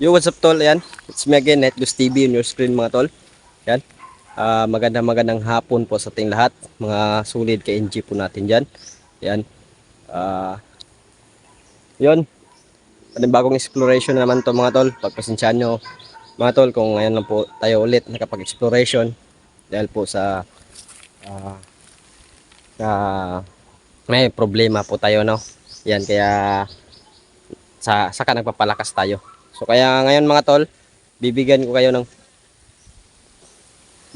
Yo, what's up tol? Ayan, it's me again, Netgos TV on your screen mga tol. Ayan, Ah, magandang magandang hapon po sa ating lahat. Mga solid ka NG po natin dyan. Ayan, Ah, yun. Panibagong exploration na naman to mga tol. Pagpasensyahan nyo mga tol kung ngayon lang po tayo ulit nakapag-exploration. Dahil po sa ah, sa may problema po tayo no. Yan kaya sa saka nagpapalakas tayo. So kaya ngayon mga tol, bibigyan ko kayo ng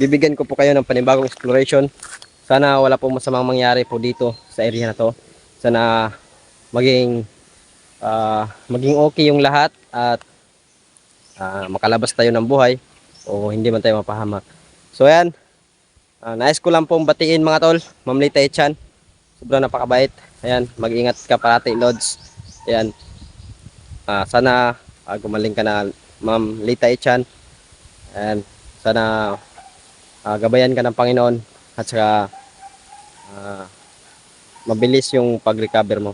bibigyan ko po kayo ng panibagong exploration. Sana wala po masamang mangyari po dito sa area na to. Sana maging ah, maging okay yung lahat at ah, makalabas tayo ng buhay o hindi man tayo mapahamak. So ayan, ah, nais ko lang pong batiin mga tol, Ma'am Lita Echan. Sobrang napakabait. Ayan, mag-ingat ka parati, Lods. Ayan, Ah, sana ah, gumaling ka na Ma'am Lita Echan. And sana ah, gabayan ka ng Panginoon at saka ah, mabilis yung pag-recover mo.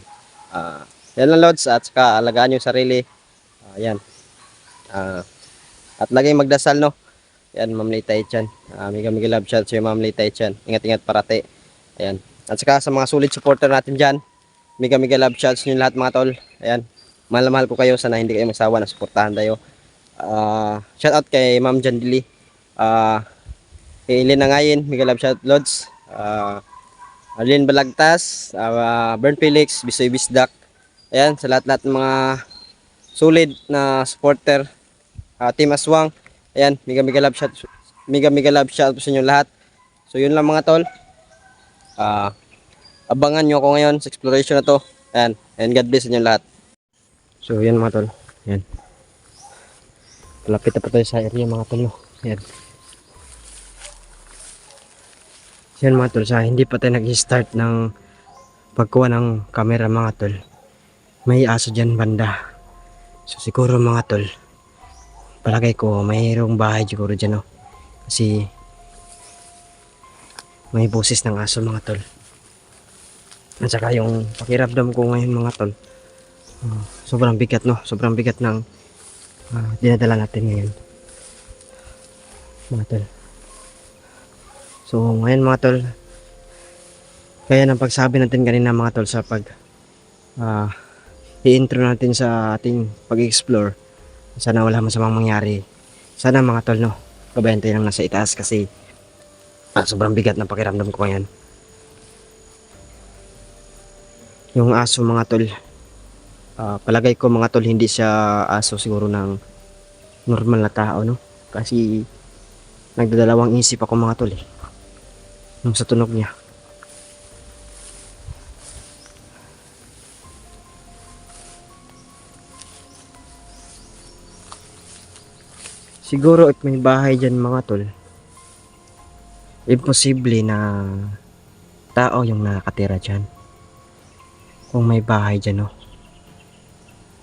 Ah, yan lang Lods at saka alagaan yung sarili. Ah, yan. Ah, at laging magdasal no. Yan Ma'am Lita Echan. Ah, mega mega love shout sa Ma'am Lita Echan. Ingat-ingat parati. Ayan. At saka sa mga solid supporter natin diyan. Mega mega love shouts niyo lahat mga tol. Ayan mahal ko kayo. Sana hindi kayo magsawa na suportahan tayo. Uh, shout out kay Ma'am Jandili uh, kay Ilin Nangayin Miguel shout Lods uh, Arlene Balagtas. Uh, Bern Felix. Bisoy Bisdak. Ayan sa lahat-lahat ng mga solid na supporter. Uh, Team Aswang. Ayan mega mega love shout mega mega love shout sa inyo lahat. So yun lang mga tol. Uh, abangan nyo ako ngayon sa exploration na to. Ayan and God bless sa inyo lahat So yan mga tol. Yan. Malapit na pa tayo sa area mga tol. Yan. Yan mga tol. Sa hindi pa tayo nag-start ng pagkuha ng camera mga tol. May aso dyan banda. So siguro mga tol. Palagay ko mayroong bahay siguro dyan no. Kasi may boses ng aso mga tol. At saka yung pakiramdam ko ngayon mga tol. Sobrang bigat no? Sobrang bigat ng ah, dinadala natin ngayon. Mga tol. So ngayon mga tol kaya ng pagsabi natin kanina mga tol sa pag ah, i-intro natin sa ating pag-explore sana wala masamang mangyari. Sana mga tol no? Kabayan tayo ng nasa itaas kasi ah, sobrang bigat ng pakiramdam ko ngayon. Yung aso mga tol Ah, palagay ko mga tol hindi siya aso siguro ng normal na tao no? Kasi nagdadalawang isip ako mga tol eh. Nung sa tunog niya. Siguro if may bahay dyan mga tol imposible na tao yung nakatira dyan. Kung may bahay dyan no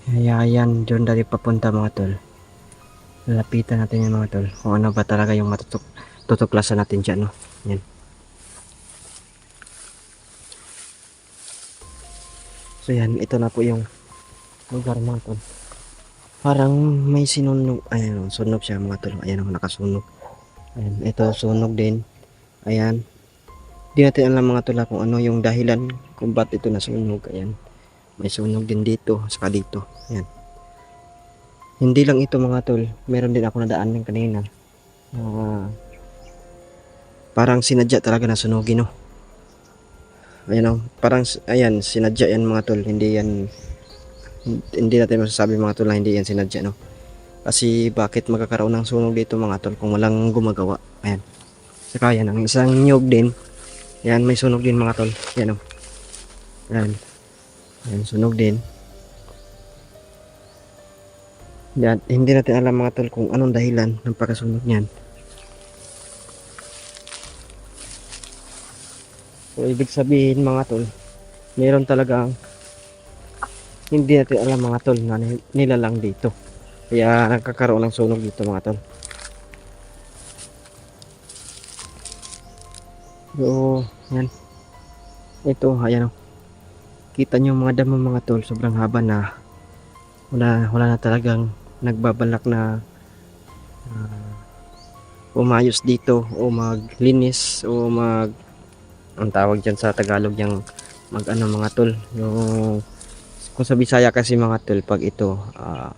kaya yan, doon dali papunta mga tol. Lalapitan natin yan mga tol. Kung ano ba talaga yung matutuk tutuklasan natin dyan, no? Yan. So yan, ito na po yung lugar mga tol. Parang may sinunog. Ayan, sunog siya mga tol. Ayan, nakasunog. Ayan, ito sunog din. Ayan. Di natin alam mga tol kung ano yung dahilan kung ba't ito nasunog. Ayan may sunog din dito saka dito. Yan hindi lang ito mga tol. Meron din ako nadaan ng kanina. Ah, parang sinadya talaga na sunugin no? Ayan o parang ayan sinadya yan mga tol. Hindi yan hindi natin masasabi mga tol na hindi yan sinadya no? Kasi bakit magkakaroon ng sunog dito mga tol kung walang gumagawa? Ayan. Saka yan ang isang nyog din. Yan may sunog din mga tol. Yan o ayan Ayan, sunog din. Yan, hindi natin alam mga tol kung anong dahilan ng pagkasunog niyan. So, ibig sabihin mga tol, meron talagang hindi natin alam mga tol na nilalang dito. Kaya nagkakaroon ng sunog dito mga tol. So, yan. Ito, ayan o kita nyo mga damo mga tol sobrang haba na. Wala, wala na talagang nagbabalak na ah, umayos dito o maglinis o mag ang tawag dyan sa Tagalog yung mag ano mga tol yung kung sa Bisaya kasi mga tol pag ito ah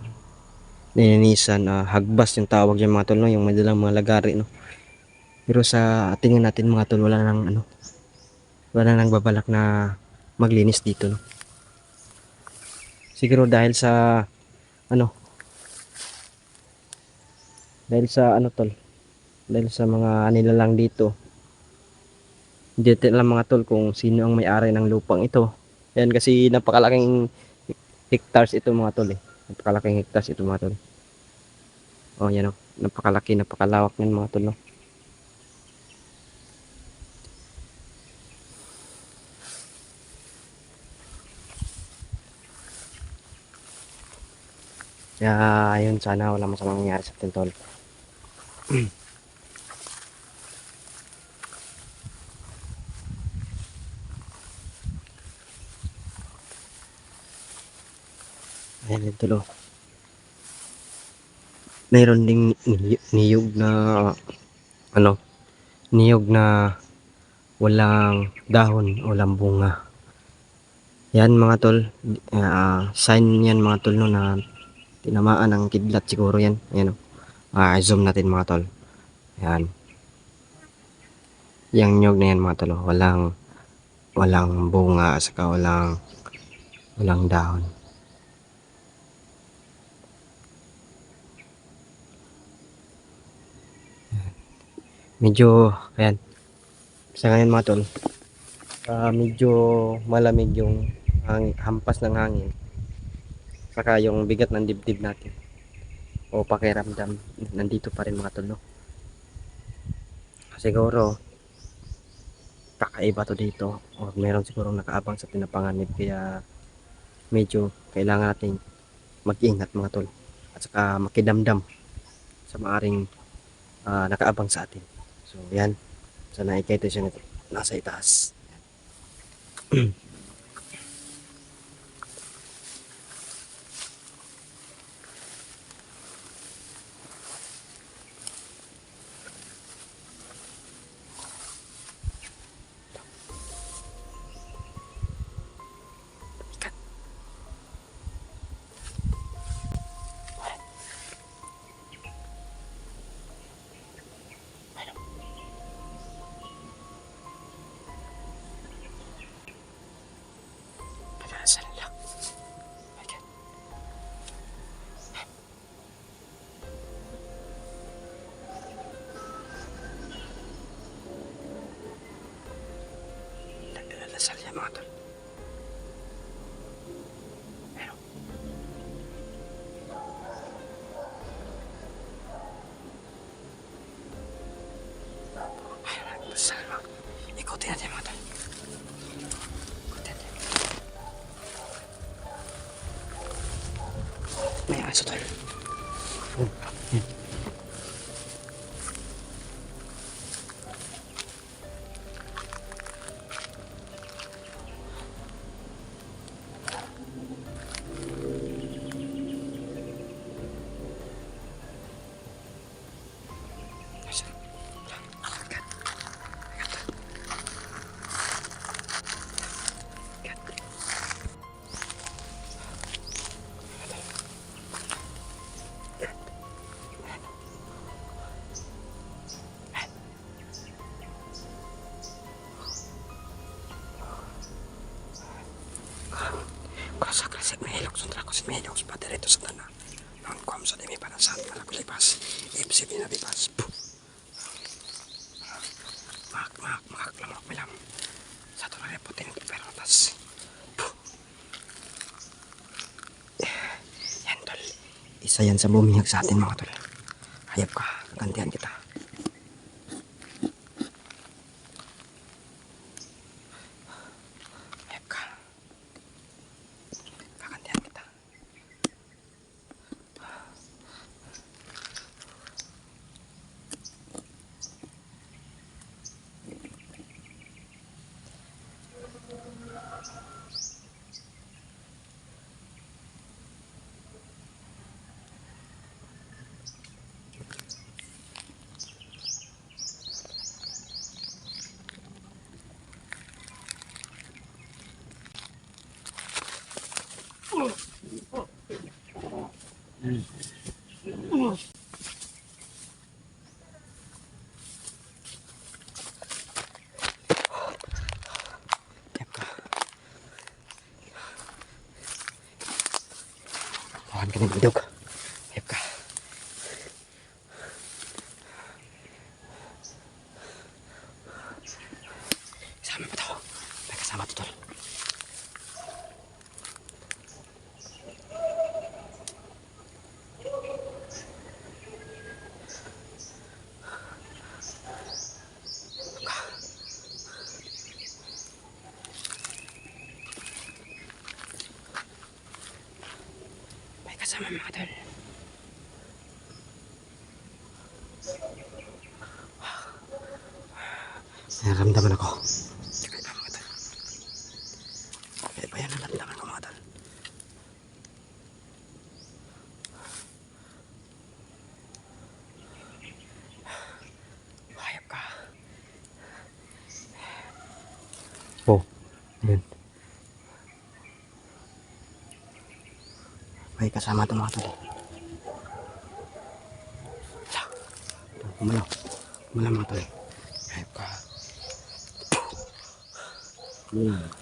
nilinisan ah, hagbas yung tawag dyan mga tol no yung madalang mga lagari no. Pero sa tingin natin mga tol wala nang ano wala nang babalak na maglinis dito no? Siguro dahil sa ano? Dahil sa ano tol? Dahil sa mga nilalang dito. Hindi natin alam mga tol kung sino ang may-ari ng lupang ito. Yan kasi napakalaking hectares ito mga tol eh. Napakalaking hectares ito mga tol. Oh yan o napakalaki napakalawak ng mga tol no Kaya ayun sana wala masamang nangyari sa atin tol. Ayan yung tulo. Mayroon ding ni- niyog na ano niyog na walang dahon o walang bunga. Yan mga tol, ah, sign yan mga tol no na tinamaan ng kidlat siguro yan. Ayan o. Ah, zoom natin mga tol. Ayan. Yang nyog na yan mga tol. oh. Walang walang bunga saka walang walang dahon. Ayan. Medyo ayan. Sa ngayon mga tol. ah, medyo malamig yung hang, hampas ng hangin saka yung bigat ng dibdib natin. O pakiramdam nandito pa rin mga tol siguro kakaiba to dito. O meron siguro nakaabang sa pinapanganib. Kaya medyo kailangan natin mag-ingat mga tol. At saka makidamdam sa maaring ah, nakaabang sa atin. So yan. Sana ikay siya nito. Nasa itaas hilok sundra ko si Medyo sa paderito sa tanah. Nang kuam sa demi para sa para kulipas. Ipsi binabipas. Puh. Mak mak mak lamok bilam. Satu lagi putin pero. Yan tol. Isa yan sa bumihag sa atin mga tol. Hayop ka. Gantihan kita. Mm. Kasama mga tol. Naramdaman ako. Kaya pa mga tol. Kaya pa yan naramdaman ko mga tol. Hayop ka. Oh, yun. May kasama ito mga tol. Kumalaw. Kumalaw mga tol. Hayop ka. Hmm.